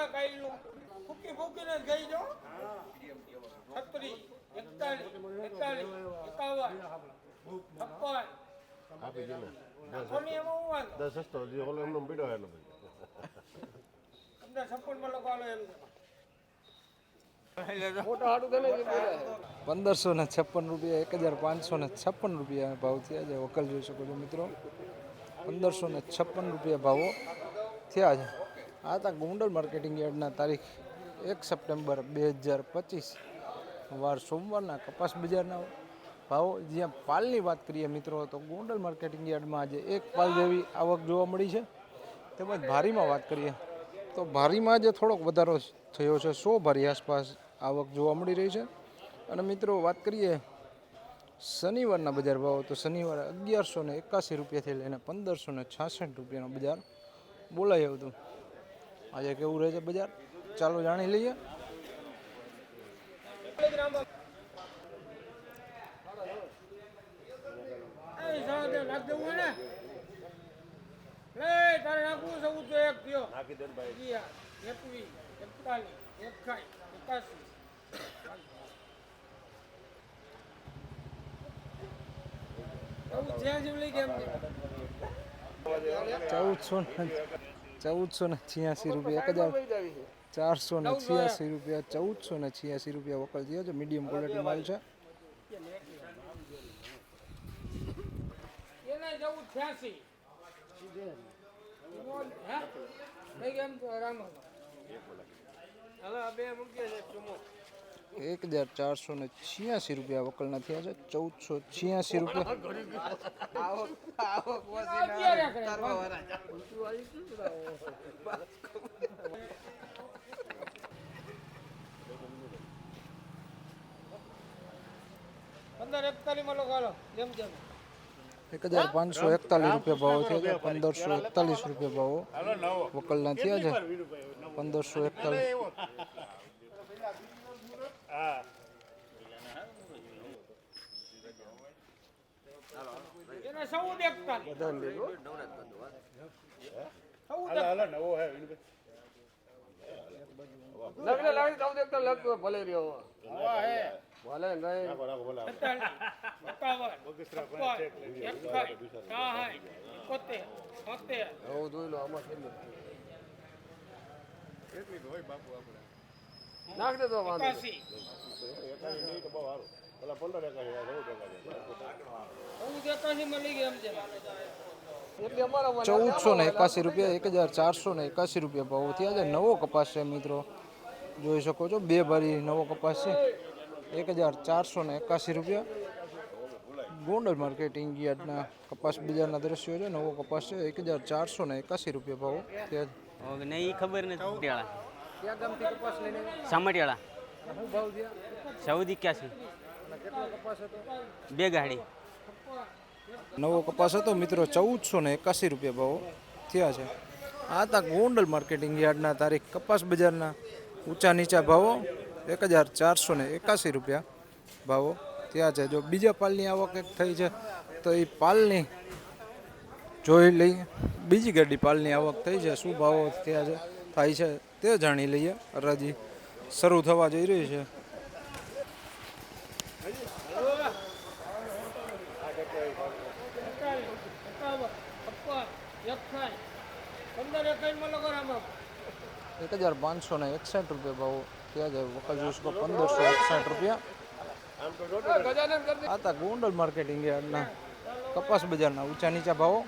મળે કાયલું. ફૂકી ફૂકીને ગઈ જો. છત્રી એકતાલીસ એકતાલીસ એકાવન છપ્પન. આપી દે ને કોની એમાં હું વાંધો? દસ સસ્તો જે ઓલો એમનો પીડો એટલે ભાઈ. તમને છપ્પન લોકો આલો એમ. પંદરસો ને છપ્પન રૂપિયા એક હજાર પાંચસો ને છપ્પન રૂપિયા ભાવ થયા છે. વકલ જોઈ શકો છો મિત્રો. પંદરસો ને છપ્પન રૂપિયા ભાવો થયા છે. આ હતા ગોંડલ માર્કેટિંગ યાર્ડના તારીખ એક સપ્ટેમ્બર બે હજાર પચીસ. વાર સોમવારના કપાસ બજારના ભાવો, જ્યાં પાલની વાત કરીએ મિત્રો, તો ગોંડલ માર્કેટિંગ યાર્ડમાં આજે એક પાલ જેવી આવક જોવા મળી છે. તેમજ ભારીમાં વાત કરીએ, તો ભારીમાં જે થોડોક વધારો થયો છે. સો ભારી આસપાસ આવક જોવા મળી રહી છે. અને મિત્રો, વાત કરીએ શનિવારના બજાર ભાવ, તો શનિવારે અગિયારસો ને એકાસી રૂપિયાથી લઈને પંદરસો ને છાસઠ રૂપિયાનો બજાર બોલાયું હતું. આજે કેવું રહે છે બજાર? ચાલો જાણી લઈએ. એ સાડા તે નાખ દેવું હોય ને લે તારે નાખવું છે તો એક થયો નાખી દે ને ભાઈ અગિયાર એકવીસ એકતાલીસ એકાઈ એકાસી જ્યાં જેવું લઈ ગયા એમ ચૌદસો ચૌદસો ને છ્યાસી રૂપિયા એક હજાર ચારસો ને છ્યાસી રૂપિયા ચૌદસો ને છ્યાસી રૂપિયા વકલ થયો છે. મીડિયમ ક્વોલિટી માલ છે એને જવું છ્યાસી. હે? લઈ ગયા એમ તો રામ હવે બે મૂકીએ છે ચુમો. એક હજાર ચારસો ને છ્યાસી રૂપિયા વકલના થયા છે. ચૌદસો છ્યાસી રૂપિયા. અત્યારે કરે પંદર એકતાલીસમાં લોકો હાલો. જેમ જેમ. એક હજાર પાંચસો એકતાલીસ રૂપિયા ભાવ થયા છે. પંદરસો એકતાલીસ રૂપિયા ભાવો વકલના થયા છે. પંદરસો એકતાલીસ. એને એકતાલીસ ચૌદ હાલો નવો હે ભલે બોલા નહીં તો લો આમાં ચૌદ એકાસી ચૌદ એકાસી માં લઈ ગયા એમ છે ચૌદસો ને એકાસી રૂપિયા એક હજાર ચારસો ને એકાસી રૂપિયા ભાવ થયા. છે નવો કપાસ છે મિત્રો. જોઈ શકો છો બે ભરી નવો કપાસ છે. એક હજાર ચારસો ને એકાસી રૂપિયા. ગોંડલ માર્કેટિંગ યાર્ડના કપાસ બજારના દ્રશ્યો છે. નવો કપાસ છે. એક હજાર ચારસો ને એકાસી રૂપિયા ભાવ થયા. છે ઓકે નહીં ઈ ખબર નથી પટિયાળા ક્યાં ગામથી કપાસ લઈને? સામટિયાળા શું ભાવ થયા ચૌદ એક્યાસી. કેટલો કપાસ હતો? બે ગાડી. નવો કપાસ હતો. મિત્રો ચૌદસો ને એકાસી રૂપિયા ભાવો થયા છે. આ તા ગોંડલ માર્કેટિંગ યાર્ડના તારીખ કપાસ બજારના ઊંચા નીચા ભાવો એક હજાર ચારસો ને એકાસી રૂપિયા ભાવો થયા છે. જો બીજા પાલની આવક એક થઈ છે તો એ પાલની જોઈ લઈએ. બીજી ગાડી પાલની આવક થઈ છે. શું ભાવો થયા છે? થાય છે તે જાણી લઈએ. હરાજી શરૂ થવા જઈ રહી છે. એક હજાર પાંચસો ને એકસઠ રૂપિયા ભાવ ત્યાં જાય વખત જોશકો પંદરસો એકસઠ રૂપિયા. આ તા ગોંડલ માર્કેટિંગ યાર્ડના કપાસ બજારના ઊંચા નીચા ભાવો.